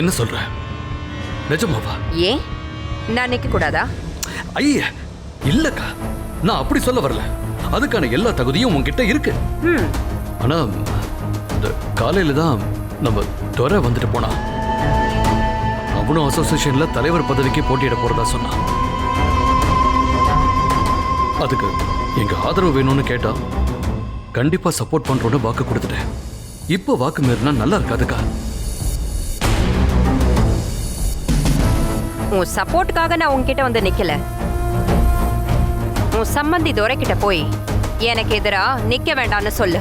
என்ன சொல்ற? நிஜமாவா? ஏன்? நான் நிக்க கூடாதா? ஐய இல்லக்கா. நான் அப்படி சொல்ல வரல. அதுக்கான எல்லா தகுதியும் உன்கிட்ட இருக்கு. ஆனா இந்த காலையில தான் நம்ம துறை வந்துட்டு போனா. அவனும் அசோசியேஷன்ல தலைவர் பதவிக்கு போட்டியிட போறதா சொன்னான் அதுக்கு எங்க ஆதரவு வேணும்னு கேட்டா கண்டிப்பா சப்போர்ட் பண்றோன்னு வாக்கு கொடுத்துட்டேன். இப்போ வாக்கு மீறினா நல்லா இருக்காதுக்கா. உன் சப்போர்ட்டுக்காக நான் உன்கிட்ட வந்து நிக்கல. உன் சம்மந்தி துரைக்கிட்ட போய் எனக்கு எதிரா நிக்க வேண்டாம்னு சொல்லு.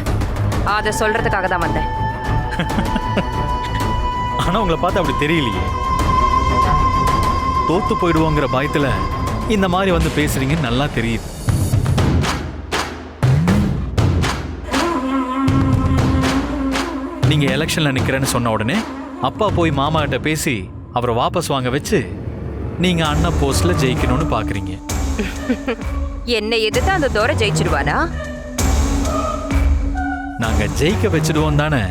அதை சொல்றதுக்காக தான் வந்தேன். ஆனா உங்களை பார்த்து அப்படி தெரியலையே. தோத்து போயிடுவோங்கிற பயத்துல இந்த மாதிரி வந்து பேசுறீங்கன்னு நல்லா தெரியுது. நீங்க எலெக்ஷன்ல நிக்கிறேன்னு சொன்ன உடனே அப்பா போய் மாமா கிட்ட பேசி அவரை வாபஸ் வாங்க வச்சு நீங்க அண்ணன் போஸ்ட்ல ஜெயிக்கணும்னு பாக்குறீங்க. என்னை எதிர்த்து அந்த துரை ஜெயிச்சிருவானா? நாங்க ஜெயிக்க வச்சிடுவோம் தானே?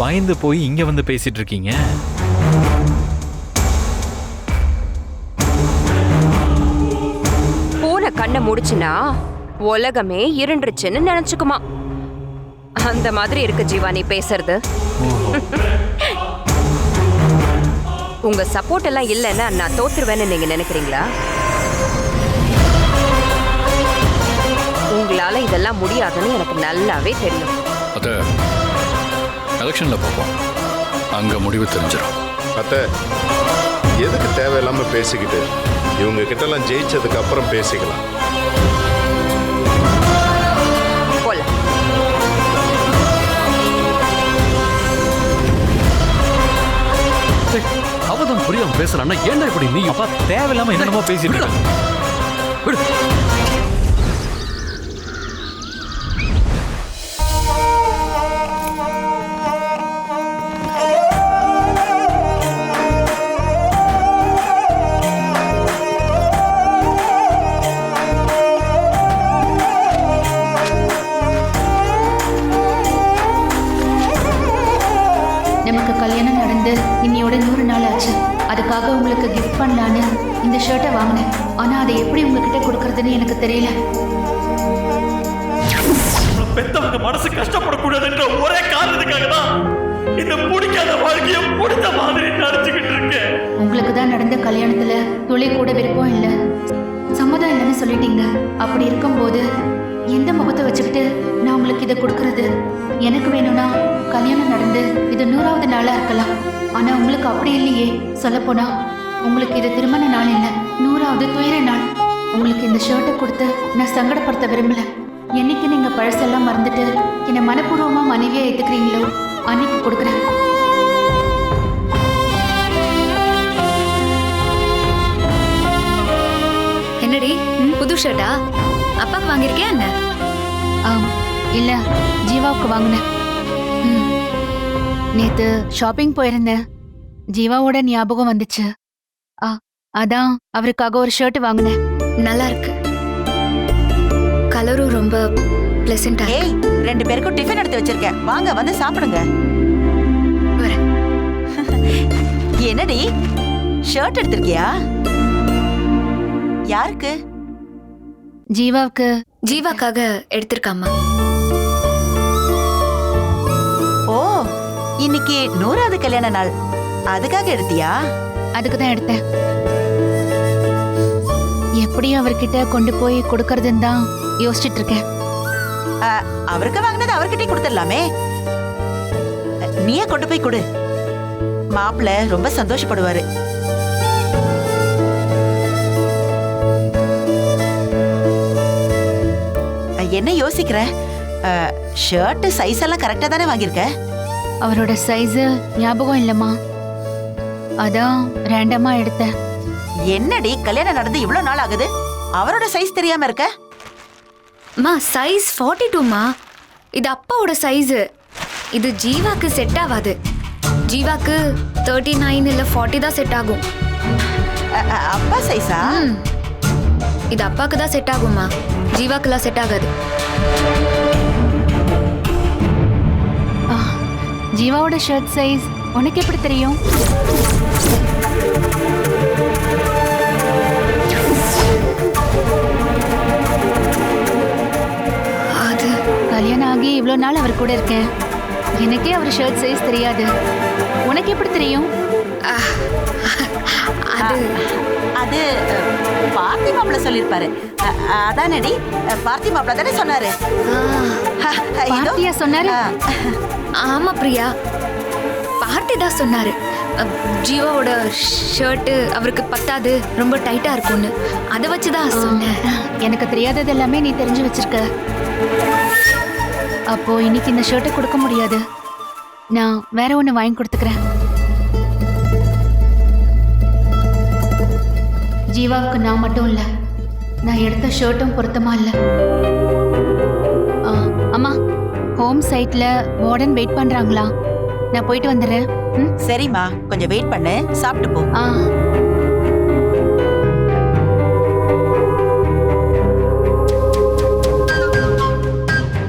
பயந்து போய் இங்க வந்து பேசிட்டு இருக்கீங்க பூனை கண்ணை முடிச்சுனா உலகமே இருண்டுருச்சுன்னு நினைச்சுக்குமா. அந்த மாதிரி இருக்கு ஜீவா நீ பேசுறது. உங்க சப்போர்ட் எல்லாம் இல்லைன்னா நான் தோத்துருவேன்னு நீங்க நினைக்கிறீங்களா? உங்களால இதெல்லாம் முடியாதுன்னு எனக்கு நல்லாவே தெரியும். அத எலெக்ஷன்ல பார்ப்போம். அங்க முடிவு தெரிஞ்சிடும் அத்தை எதுக்கு தேவையில்லாம பேசிக்கிட்டு? இவங்க கிட்டலாம் ஜெயிச்சதுக்கு அப்புறம் பேசிக்கலாம். அவதான் புரியாம பேசுறான்னா ஏன்டா இப்படி நீ தேவையில்லாம என்னென்னமோ பேசிட்டு விடு. அதுக்காக உங்களுக்கு கிஃப்ட் பண்ணலான்னு இந்த ஷர்ட்டை வாங்கினேன். ஆனா அதை எப்படி உங்ககிட்ட கொடுக்கறதுன்னு எனக்கு தெரியல. பெத்தவங்க மனசு கஷ்டப்படக்கூடாதுன்ற ஒரே காரணத்துக்காக தான் இந்த பிடிக்காத வாழ்க்கையை பிடித்த மாதிரி நடிச்சுக்கிட்டு இருக்கேன். உங்களுக்கு தான் நடந்த கல்யாணத்துல துளி கூட விருப்பம் இல்லை. சம்மதம் இல்லைன்னு சொல்லிட்டீங்க. அப்படி இருக்கும்போது எந்த முகத்தை வச்சுக்கிட்டு நான் உங்களுக்கு இதை கொடுக்கறது? எனக்கு வேணும்னா கல்யாணம் நடந்து இது நூறாவது நாளா இருக்கலாம். ஆனா உங்களுக்கு அப்படி இல்லையே. சொல்லப்போனா உங்களுக்கு இது திருமண நாள் இல்லை நூறாவது துயர நாள். உங்களுக்கு இந்த ஷர்ட்டை கொடுத்து நான் சங்கடப்படுத்த விரும்பல. என்னைக்கு நீங்க பழசெல்லாம் மறந்துட்டு என்னை மனப்பூர்வமா மனைவியா ஏத்துக்கிறீங்களோ அன்னைக்கு கொடுக்குறேன். என்னடி? புது ஷர்ட்டா அப்பாக்கு வாங்கியிருக்கியா என்ன? ஆம் இல்ல ஜீவாவுக்கு வாங்கினேன். நேத்து ஷாப்பிங் போயிருந்தேன். ஜீவாவோட ஞாபகம் வந்துச்சு. ஆ அதான் அவருக்காக ஒரு ஷர்ட் வாங்கினேன். நல்லா இருக்கு கலரும் ரொம்ப பிளசண்டா ஏய் ரெண்டு பேருக்கும் டிஃபன் எடுத்து வச்சிருக்கேன். வாங்க வந்து சாப்பிடுங்க. என்னடி? ஷர்ட் எடுத்திருக்கியா? யாருக்கு? ஜீவாவுக்கு ஜீவாக்காக எடுத்திருக்காமா இன்னைக்கு நூறாவது கல்யாண நாள். அதுக்காக எடுத்தியா? அதுக்கு தான் எடுத்தேன். எப்படி அவர்கிட்ட கொண்டு போய் கொடுக்கறதுன்னு தான் யோசிச்சுட்டு இருக்கேன். அவருக்கு வாங்கினது அவர்கிட்டயே கொடுத்துடலாமே. நீயே கொண்டு போய் கொடு. மாப்பிள்ள ரொம்ப சந்தோஷப்படுவாரு. என்ன யோசிக்கிற? ஷர்ட் சைஸ் எல்லாம் கரெக்டா தானே வாங்கியிருக்க? அவரோட சைஸ் ஞாபகம் இல்லைம்மா. அதான் ரேண்டமா எடுத்தேன். என்னடி கல்யாணம் நடந்து இவ்ளோ நாள் ஆகுது? அவரோட சைஸ் தெரியாம இருக்க? மா சைஸ் ஃபார்ட்டி டூமா இது அப்பாவோட சைஸு இது ஜீவாக்கு செட் ஆகாது ஜீவாக்கு தேர்ட்டி நைன் இல்லை ஃபார்ட்டி தான் செட் ஆகும். அப்பா சைஸா. இது அப்பாக்கு தான் செட் ஆகுமா ஜீவாக்கெல்லாம் செட் ஆகாது. ஜீவாவோட ஷர்ட் சைஸ் உனக்கு எப்படி தெரியும்? அது கல்யாணம் ஆகி இவ்வளோ நாள் அவர் கூட இருக்கேன் எனக்கே அவர் ஷர்ட் சைஸ் தெரியாது. உனக்கு எப்படி தெரியும்? அது அது பார்த்தி மாப்பிள்ள சொல்லியிருப்பாரு அதானடி? பார்த்தி மாப்பிள்ள தானே சொன்னாரு. சொன்னாரு? ஆமா பிரியா. பார்ட்டி தான் சொன்னாரு. ஜீவாவோட ஷர்ட்டு அவருக்கு பத்தாது ரொம்ப டைட்டா இருக்கும்னு. அதை வச்சு தான் சொன்னேன். எனக்கு தெரியாதது எல்லாமே நீ தெரிஞ்சு வச்சிருக்க. அப்போ இன்னைக்கு இந்த ஷர்ட்டை கொடுக்க முடியாது. நான் வேற ஒன்று வாங்கி கொடுத்துக்கிறேன். ஜீவாவுக்கு நான் மட்டும் இல்லை. நான் எடுத்த ஷர்ட்டும் பொருத்தமா இல்லை. ஆ, அம்மா. ஹோம் சைட்ல வார்டன் வெயிட் பண்றாங்களா? நான் போயிட்டு வந்துடுறேன். ம்? சரிம்மா கொஞ்சம் வெயிட் பண்ணு. சாப்பிட்டு போ. ஆ.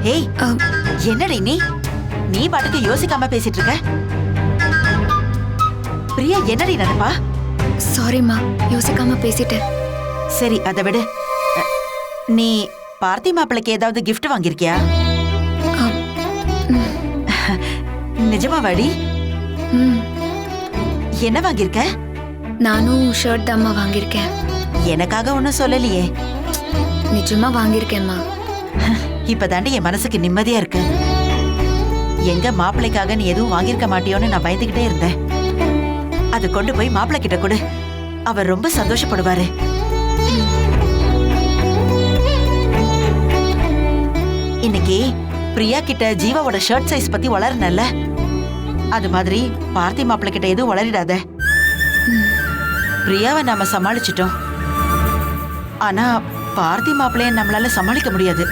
ஏய் அ, என்னடி நீ? நீ பாட்டுக்கு யோசிக்காம பேசிட்டு இருக்க? பிரியா என்னடி நினைப்பா சாரிம்மா யோசிக்காம பேசிட்டேன். சரி அதை விடு. நீ பார்த்தி மாப்பிளைக்கு ஏதாவது gift வாங்கியிருக்கியா? அ, ம், நிஜமாவாடி ம். என்ன வாங்கியிருக்க? நானும் ஷர்ட் தாம்மா வாங்கியிருக்கேன். எனக்காக ஒன்றும் சொல்லலையே. நிஜமா வாங்கியிருக்கேம்மா. இப்பதாண்டி என் மனசுக்கு நிம்மதியா இருக்கு. எங்க மாப்பிள்ளைக்காக நீ எதுவும் வாங்கியிருக்க மாட்டியோன்னு நான் பயந்துகிட்டே இருந்தேன். அது கொண்டு போய் மாப்பிள்ளை கிட்ட கொடு. அவர் ரொம்ப சந்தோஷப்படுவாரு. இன்னைக்கு பிரியா கிட்ட ஜீவாவோட ஷர்ட் சைஸ் பத்தி வளரனல்ல அது மாதிரி பார்த்தி மாப்பிள்ளை கிட்ட எதுவும் வளரிடாத. பிரியாவை நாம சமாளிச்சிட்டோம். ஆனா பார்த்தி மாப்பிள்ளைய நம்மளால சமாளிக்க முடியாது.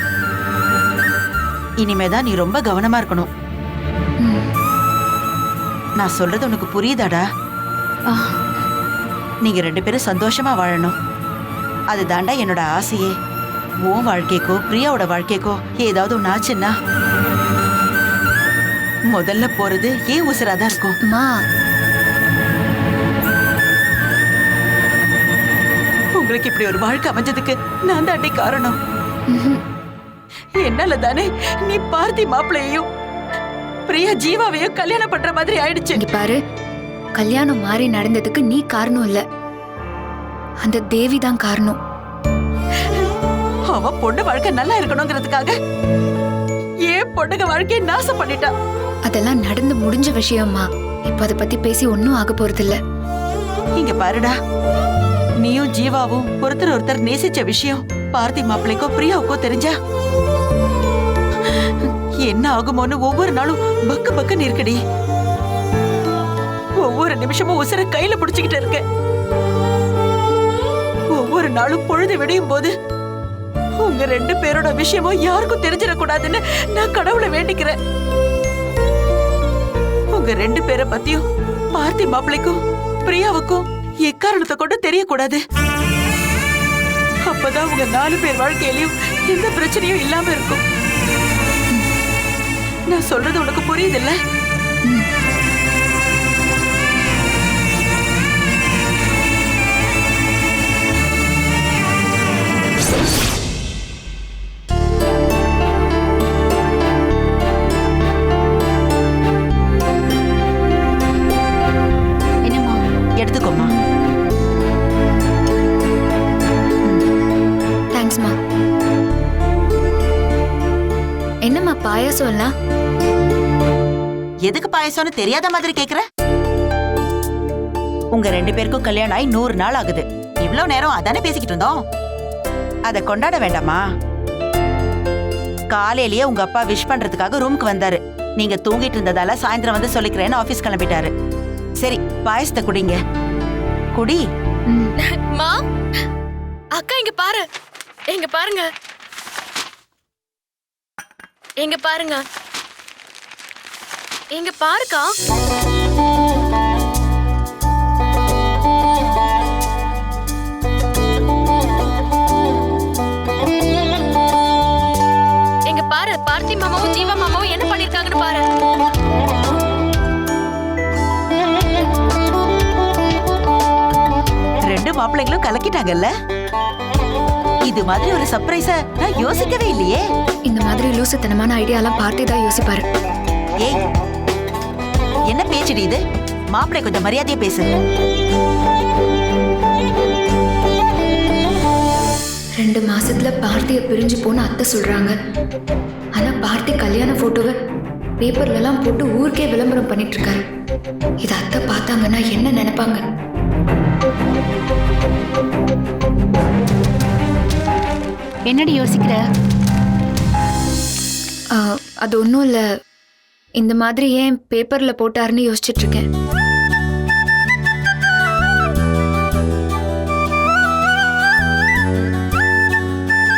இனிமேதான் நீ ரொம்ப கவனமா இருக்கணும். நான் சொல்றது உனக்கு புரியுதாடா? நீங்க ரெண்டு பேரும் சந்தோஷமா வாழணும். அதுதாண்டா என்னோட ஆசையே. உன் வாழ்க்கைக்கோ பிரியாவோட வாழ்க்கைக்கோ ஏதாவது ஒன்று ஆச்சுன்னா? முதல்ல போறது ஏன் உசுராதான் இருக்கும்? அம்மா உங்களுக்கு இப்படி ஒரு வாழ்க்கை அமைஞ்சதுக்கு நான் தாண்டி காரணம். என்னால தானே நீ பார்த்தி மாப்பிள்ளையையும் பிரியா ஜீவாவையும் கல்யாணம் பண்ற மாதிரி ஆயிடுச்சு. இங்க பாரு கல்யாணம் மாறி நடந்ததுக்கு நீ காரணம் இல்ல. அந்த தேவி தான் காரணம். அவ பொண்ணு வாழ்க்கை நல்லா இருக்கணுங்கிறதுக்காக ஏன் பொண்ணுங்க வாழ்க்கையை நாசம் பண்ணிட்டா. அதெல்லாம் நடந்து முடிஞ்ச விஷயம்மா. இப்ப அதை பத்தி பேசி ஒன்னும் ஆக போறது இல்ல இங்க பாருடா. நீயும் ஜீவாவும் ஒருத்தர் ஒருத்தர் நேசிச்ச விஷயம் பார்த்தி மாப்பிள்ளைக்கோ பிரியாவுக்கோ தெரிஞ்சா என்ன ஆகுமோன்னு ஒவ்வொரு நாளும் பக்கு பக்குன்னு இருக்குடி. ஒவ்வொரு நிமிஷமும் உசுர கையில பிடிச்சுக்கிட்டு இருக்க ஒவ்வொரு நாளும் பொழுது விடியும் போது உங்க ரெண்டு பேரோட விஷயமும் யாருக்கும் தெரிஞ்சிடக்கூடாதுன்னு நான் கடவுளை வேண்டிக்கிறேன். உங்க ரெண்டு பேரை பத்தியும் பார்த்தி மாப்பிளைக்கும் பிரியாவுக்கும் எக்காரணத்தை கொண்டு தெரியக்கூடாது. அப்பதான் உங்க நாலு பேர் வாழ்க்கையிலயும் எந்த பிரச்சனையும் இல்லாம இருக்கும். நான் சொல்றது உனக்கு புரியுது இல்லை எடுத்துக்கோமா தேங்க்ஸ்மா என்னம்மா பாயாசம் எல்லாம் எதுக்கு பாயசம்னு தெரியாத மாதிரி கேக்குற? உங்க ரெண்டு பேருக்கும் கல்யாணம் ஆகி நூறு நாள் ஆகுது. இவ்வளவு நேரம் அதானே பேசிக்கிட்டு இருந்தோம்? அதை கொண்டாட வேண்டாமா? காலையிலேயே உங்க அப்பா விஷ் பண்றதுக்காக ரூமுக்கு வந்தாரு. நீங்க தூங்கிட்டு இருந்ததால சாயந்தரம் வந்து சொல்லிக்கிறேன்னு ஆபீஸ் கிளம்பிட்டாரு. சரி பாயசத்தை குடிங்க. குடி. மா அக்கா இங்க பாரு. இங்க பாருங்க. இங்க பாருங்க. இங்க பாருக்கா. கலக்கிட்டாங்கல்ல? இது மாதிரி ஒரு சர்ப்ரைஸ நான் யோசிக்கவே இல்லையே. இந்த மாதிரி லூசுத்தனமான ஐடியாலாம் பார்ட்டி தான் யோசிப்பாரு. ஏய் என்ன பேச்சுடி இது? மாப்பிள்ளை கொஞ்சம் மரியாதையா பேசு. ரெண்டு மாசத்துல பார்ட்டியை பிரிஞ்சு போன அத்தை சொல்றாங்க. ஆனா பார்ட்டி கல்யாண போட்டோவை பேப்பர்ல எல்லாம் போட்டு ஊருக்கே விளம்பரம் பண்ணிட்டு இருக்காரு. இத அத்தை பார்த்தாங்கன்னா என்ன நினைப்பாங்க? என்னடி யோசிக்கிற? ஆ, அது ஒன்றும் இல்லை. இந்த மாதிரி ஏன் பேப்பர்ல போட்டாருன்னு யோசிச்சுட்டு இருக்கேன்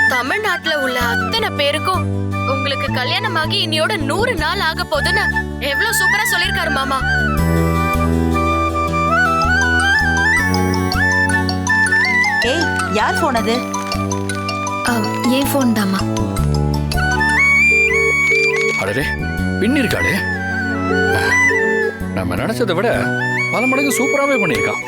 தமிழ்நாட்டுல உள்ள அத்தனை பேருக்கும் உங்களுக்கு கல்யாணமாகி இன்னையோட நூறு நாள் ஆக போகுதுன்னு எவ்வளவு சூப்பரா சொல்லிருக்காரு மாமா. யார் போன் அது? ஆ, என் ஃபோன் தாம்மா. அடடே பின்னிருக்காளே நம்ம நினைச்சதை விட பல மடங்கு சூப்பராகவே பண்ணியிருக்கான்.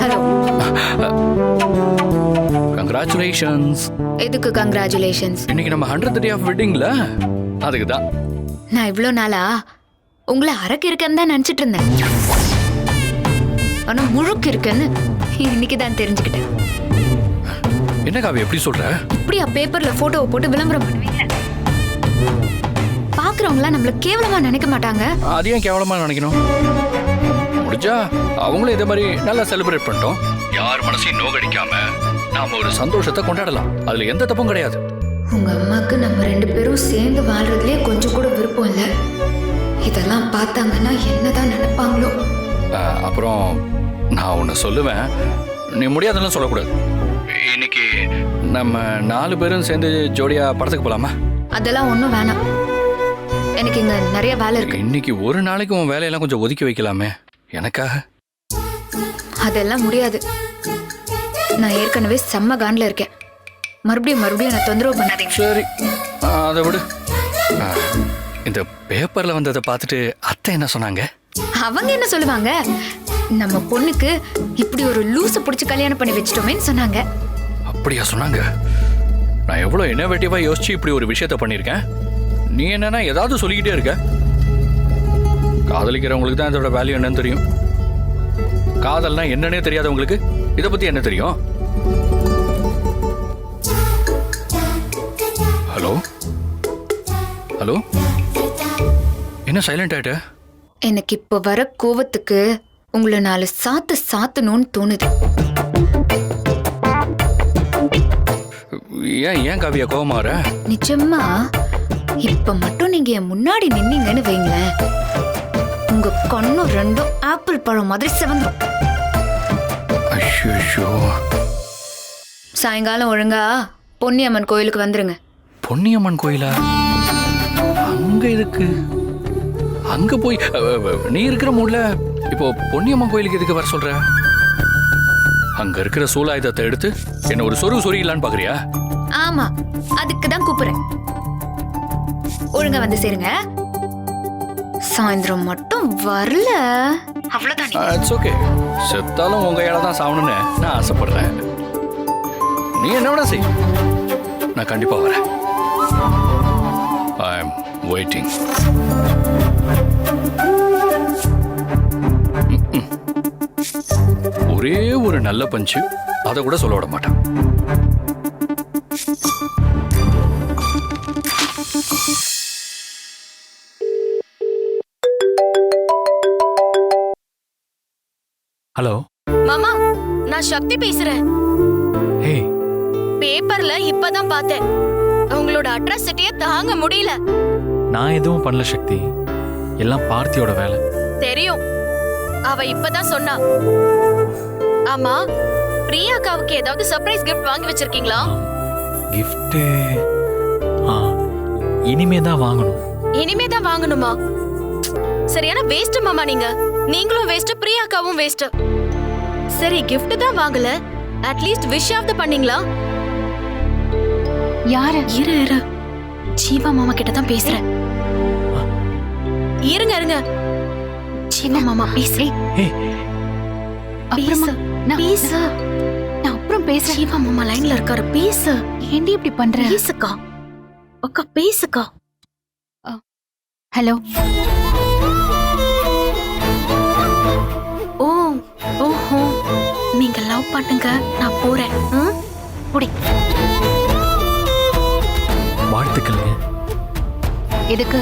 ஹலோ கங்க்ராச்சுலேஷன்ஸ் எதுக்கு கங்க்ராச்சுலேஷன்ஸ் இன்னைக்கு நம்ம ஹண்ட்ரட் டே ஆஃப் வெட்டிங்ல அதுக்கு தான் நான் இவ்வளோ நாளா உங்களை அரக்கு இருக்கேன்னு தான் நினச்சிட்டு இருந்தேன். ஆனால் முழுக்கு இருக்குன்னு இன்னைக்கு தான் தெரிஞ்சுக்கிட்டேன். என்ன காவி எப்படி சொல்ற? இப்படியா பேப்பர்ல போட்டோவை போட்டு விளம்பரம் பண்ணுவீங்க? பாக்குறவங்களாம் நம்மள கேவலமா நினைக்க மாட்டாங்க. அது ஏன் கேவலமா நினைக்கணும்? முடிஞ்சா அவங்களும் இதே மாதிரி நல்லா செலிப்ரேட் பண்ணிட்டோம். யார் மனசையும் நோகடிக்காம நாம ஒரு சந்தோஷத்தை கொண்டாடலாம். அதுல எந்த தப்பும் கிடையாது. உங்க அம்மாக்கு நம்ம ரெண்டு பேரும் சேர்ந்து வாழ்றதுலயே கொஞ்சம் கூட விருப்பம் இல்லை. இதெல்லாம் பார்த்தாங்கன்னா என்னதான் நினைப்பாங்களோ. அப்புறம் நான் ஒன்று சொல்லுவேன். நீ முடியாதுன்னு சொல்லக்கூடாது. இன்னைக்கு நம்ம நாலு பேரும் சேர்ந்து ஜோடியா படத்துக்கு போலாமா? அதெல்லாம் ஒன்றும் வேணாம். எனக்கு இங்க நிறைய வேலை இருக்கு. இன்னைக்கு ஒரு நாளைக்கு உன் வேலையெல்லாம் கொஞ்சம் ஒதுக்கி வைக்கலாமே. எனக்காக? அதெல்லாம் முடியாது. நான் ஏற்கனவே செம்ம காண்டில் இருக்கேன். மறுபடியும் மறுபடியும் நான் தொந்தரவு பண்ணாதீங்க. சரி. அதை விடு. இந்த பேப்பர்ல வந்ததை பார்த்துட்டு அத்தை என்ன சொன்னாங்க? அவங்க என்ன சொல்லுவாங்க? நம்ம பொண்ணுக்கு இப்படி ஒரு லூசு பிடிச்சி கல்யாணம் பண்ணி வச்சிட்டோமேன்னு சொன்னாங்க. அப்படியா சொன்னாங்க? நான் எவ்வளோ இன்னோவேட்டிவாக யோசிச்சு இப்படி ஒரு விஷயத்த பண்ணியிருக்கேன். நீ என்னன்னா ஏதாவது சொல்லிக்கிட்டே இருக்க. காதலிக்கிறவங்களுக்கு தான் இதோட வேல்யூ என்னன்னு தெரியும். காதல்னா என்னன்னே தெரியாதவங்களுக்கு இதை பற்றி என்ன தெரியும்? ஹலோ? என்ன சைலண்ட் ஆயிட்ட? எனக்கு இப்போ வர கோவத்துக்கு உங்களை நாலு சாத்து சாத்தணும்னு தோணுது. ஏன் ஏன் காவியா கோவமாற நிஜமா இப்ப மட்டும் நீங்க என் முன்னாடி நின்னீங்கன்னு வைங்களேன். உங்க கண்ணும் ரெண்டும் ஆப்பிள் பழம் மாதிரி சிவந்துரும். சாயங்காலம் ஒழுங்கா பொன்னியம்மன் கோயிலுக்கு வந்துருங்க. பொன்னியம்மன் கோயிலா? அங்க இதுக்கு அங்க போய் நீ இருக்கிற மூட்ல இப்போ பொன்னியம்மன் கோயிலுக்கு எதுக்கு வர சொல்ற? அங்க இருக்கிற சூலாயுதத்தை எடுத்து என்ன ஒரு சொருகு சொருகிலான்னு பாக்குறியா? ஆமா அதுக்கு தான் கூப்பிடுறேன். ஒழுங்கா வந்து சேருங்க. சாயந்தரம் மட்டும் வரல. அவ்வளவுதான். இட்ஸ் ஓகே செத்தாலும் உங்க இடம் தான் சாவணும்னு நான் ஆசைப்படுறேன். நீ என்ன வேணா செய். நான் கண்டிப்பா வரேன். வெயிட்டிங் ஒரே ஒரு நல்ல பஞ்சு அதை கூட சொல்ல விட மாட்டேன். ஹலோ மாமா நான் சக்தி பேசுறேன். ஹே பேப்பர்ல இப்பதான் பார்த்தேன். உங்களோட அட்ராசிட்டிய தாங்க முடியல. நான் எதுவும் பண்ணல சக்தி. எல்லாம் பார்த்தியோட வேலை. தெரியும். அவ இப்பதான் சொன்னா. ஆமா பிரியாக்காவுக்கு ஏதாவது சர்ப்ரைஸ் கிஃப்ட் வாங்கி வச்சிருக்கீங்களா? கிஃப்ட்டு ஆ இனிமே தான் வாங்கணும். இனிமே தான் வாங்கணுமா? சரியான வேஸ்ட் மாமா நீங்க. நீங்களும் வேஸ்ட் பிரியாக்காவும் வேஸ்ட் சரி gift தான் வாங்கல. அட்லீஸ்ட் விஷ் ஆஃப் பண்ணீங்களா? யாரு? இரு இரு. ஜீவா மாமா கிட்ட தான் பேசுறேன். இருங்க இருங்க. ஜீவா மாமா பேசு. ஏய். அப்புறமா நான் பேசு. நான் அப்புறம் பேசுறேன். ஜீவா மாமா லைன்ல இருக்காரு. பேசு. ஏண்டி இப்படி பண்ற? பேசுக்கா. அக்கா பேசுக்கா. ஹலோ. ஓ ஓஹோ. நீங்க லவ் பண்ணுங்க நான் போறேன்? புடி. வாழ்த்துக்கள்ங்க. எதுக்கு?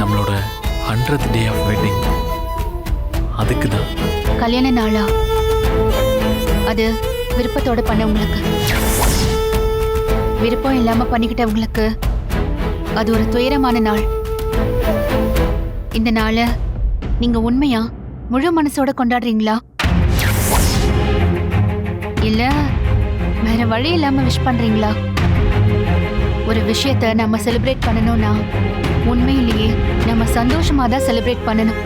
நம்மளோட ஹண்ட்ரட் டே ஆஃப் வெட்டிங் அதுக்கு தான் கல்யாண நாளா? அது விருப்பத்தோட பண்ணவங்களுக்கு. விருப்பம் இல்லாம பண்ணிக்கிட்டவங்களுக்கு அது ஒரு துயரமான நாள். இந்த நாளை நீங்க உண்மையா முழு மனசோட கொண்டாடுறீங்களா? இல்ல வேற வழி இல்லாம விஷ் பண்றீங்களா? ஒரு விஷயத்த நம்ம செலிப்ரேட் பண்ணணும்னா உண்மையிலேயே நம்ம சந்தோஷமா தான் செலிப்ரேட் பண்ணணும்.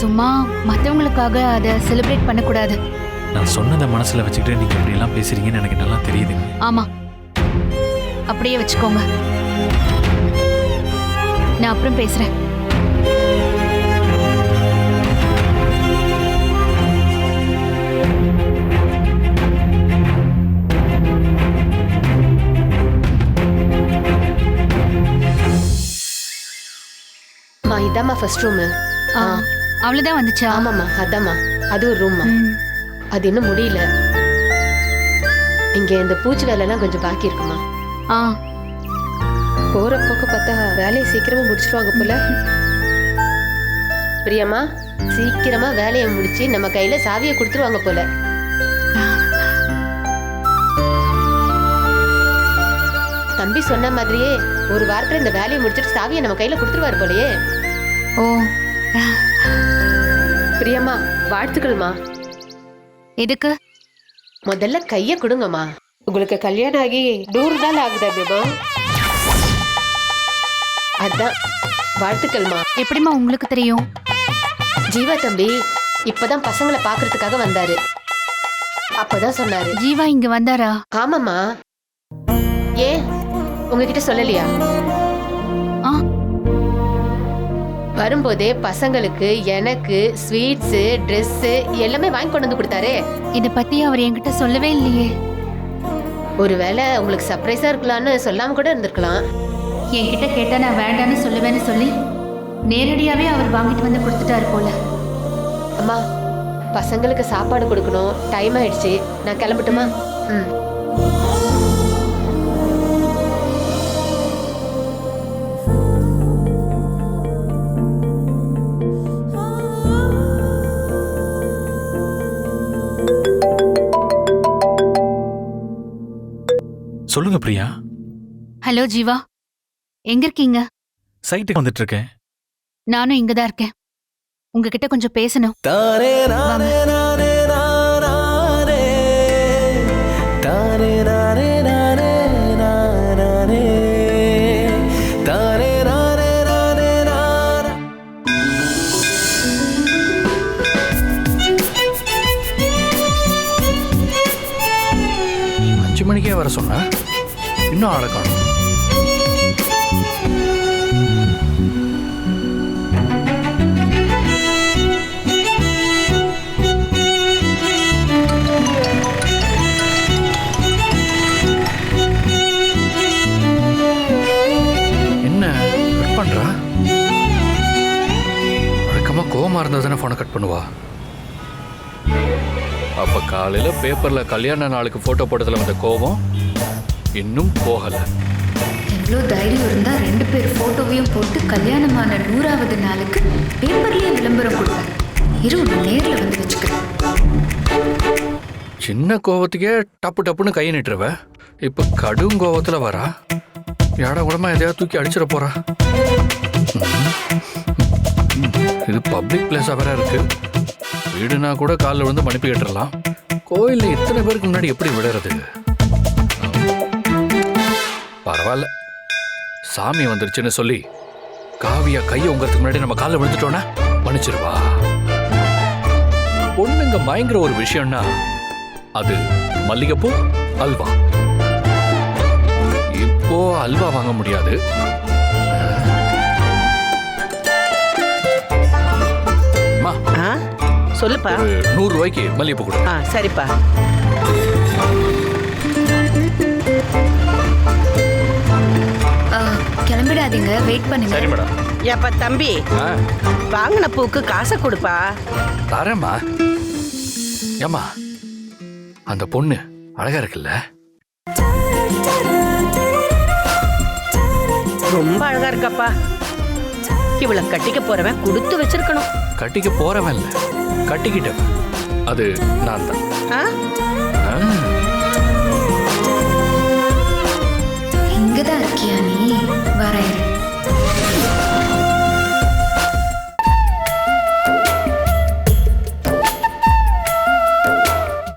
சும்மா மற்றவங்களுக்காக அதை செலிப்ரேட் பண்ணக்கூடாது. நான் சொன்னதை மனசுல வச்சுக்கிட்டு நீங்க இப்படி எல்லாம் பேசுறீங்கன்னு எனக்கு நல்லா தெரியுதுங்க ஆமா. அப்படியே வச்சுக்கோங்க. நான் அப்புறம் பேசுறேன். மா இதாம்மா ஃபர்ஸ்ட் ரூமு ஆ, அவ்வளவுதான் வந்துச்சா? ஆமாம்மா அதாம்மா. அது ஒரு ரூம்மா ம், அது இன்னும் முடியல. இங்க இந்த பூச்சி வேலைலாம் கொஞ்சம் பாக்கி இருக்குமா? ஆ. போற போக்க பார்த்தா வேலையை சீக்கிரமா முடிச்சிருவாங்க போல. பிரியம்மா சீக்கிரமா வேலையை முடிச்சு நம்ம கையில சாவியை கொடுத்துருவாங்க போல. தம்பி சொன்ன மாதிரியே ஒரு வாரத்துல இந்த வேலையை முடிச்சிட்டு சாவியை நம்ம கையில கொடுத்துருவாரு போலயே. ஓ. பிரியம்மா வாழ்த்துக்கள்மா. எதுக்கு? முதல்ல கைய கொடுங்கம்மா. உங்களுக்கு கல்யாணம் ஆகி நூறு நாள் ஆகுதா மேமா அதான். வாழ்த்துக்கள்மா. எப்படிம்மா உங்களுக்கு தெரியும்? ஜீவா தம்பி இப்பதான் பசங்களை பாக்குறதுக்காக வந்தாரு. அப்பதான் சொன்னாரு. ஜீவா இங்க வந்தாரா? ஆமாம்மா. ஏன்? உங்ககிட்ட சொல்லலையா. வரும்போதே பசங்களுக்கு எனக்கு ஸ்வீட்ஸ் Dress எல்லாமே வாங்கி கொண்டு வந்து கொடுத்தாரே. இத பத்தி அவர் என்கிட்ட சொல்லவே இல்லையே. ஒருவேளை உங்களுக்கு சர்ப்ரைஸா இருக்கலாம்னு சொல்லாம கூட இருந்திருக்கலாம். என்கிட்ட கேட்டா நான் வேண்டான்னு சொல்லுவேன்னு சொல்லி நேரடியாவே அவர் வாங்கிட்டு வந்து கொடுத்துட்டாரு போல. அம்மா பசங்களுக்கு சாப்பாடு கொடுக்கணும். டைம் ஆயிடுச்சு. நான் கிளம்பட்டுமா? ம். சொல்லுங்க பிரியா. ஹலோ ஜீவா எங்க இருக்கீங்க? சைட்டுக்கு வந்துட்டு இருக்கேன் நானும் இங்க தான் இருக்கேன். உங்ககிட்ட கொஞ்சம் பேசணும். அஞ்சு மணிக்கே வர சொன்ன? இன்னும் ஆளை காணும் என்ன கட் பண்ணுறா வழக்கமா கோவமா இருந்தால் தானே போனை கட் பண்ணுவா அப்போ காலையில் பேப்பரில் கல்யாண நாளுக்கு ஃபோட்டோ போட்டதுல வந்த கோபம் இன்னும் போகல. எவ்வளோ தைரியம் இருந்தா ரெண்டு பேர் போட்டோவையும் போட்டு கல்யாணமான நூறாவது நாளுக்கு பேப்பர்லயே விளம்பரம் கொடுப்பாரு இரு நேர்ல வந்து வச்சுக்கிறேன். சின்ன கோவத்துக்கே டப்பு டப்புன்னு கை நிட்டுருவ இப்ப கடும் கோவத்துல வரா? யாட கூடமா எதையாவது தூக்கி அடிச்சிட போறா. இது பப்ளிக் பிளேஸா வேற இருக்கு. வீடுனா கூட காலில் விழுந்து மன்னிப்பு கேட்டுடலாம். கோயில்ல இத்தனை பேருக்கு முன்னாடி எப்படி விடுறது பரவாயில்ல. சாமி வந்துருச்சுன்னு சொல்லி காவியா கையை உங்கறதுக்கு முன்னாடி நம்ம காலில் விழுந்துட்டோன்னா மன்னிச்சிருவா. பொண்ணுங்க மயங்குற ஒரு விஷயம்னா அது மல்லிகைப்பூ அல்வா. இப்போ அல்வா வாங்க முடியாது. சொல்லுப்பா. நூறு ரூபாய்க்கு மல்லிகைப்பூ கொடு. சரிப்பா. கிளம்பிடாதீங்க வெயிட் பண்ணுங்க. சரி மேடம். ஏப்பா தம்பி. ஆ. வாங்கின பூக்கு காசை கொடுப்பா. தரேம்மா. ஏம்மா அந்த பொண்ணு அழகா இருக்குல்ல? ரொம்ப அழகா இருக்கப்பா. இவளை கட்டிக்க போறவன் கொடுத்து வச்சிருக்கணும். கட்டிக்க போறவன் இல்ல. கட்டிக்கிட்டவன். அது நான் தான் ஆ?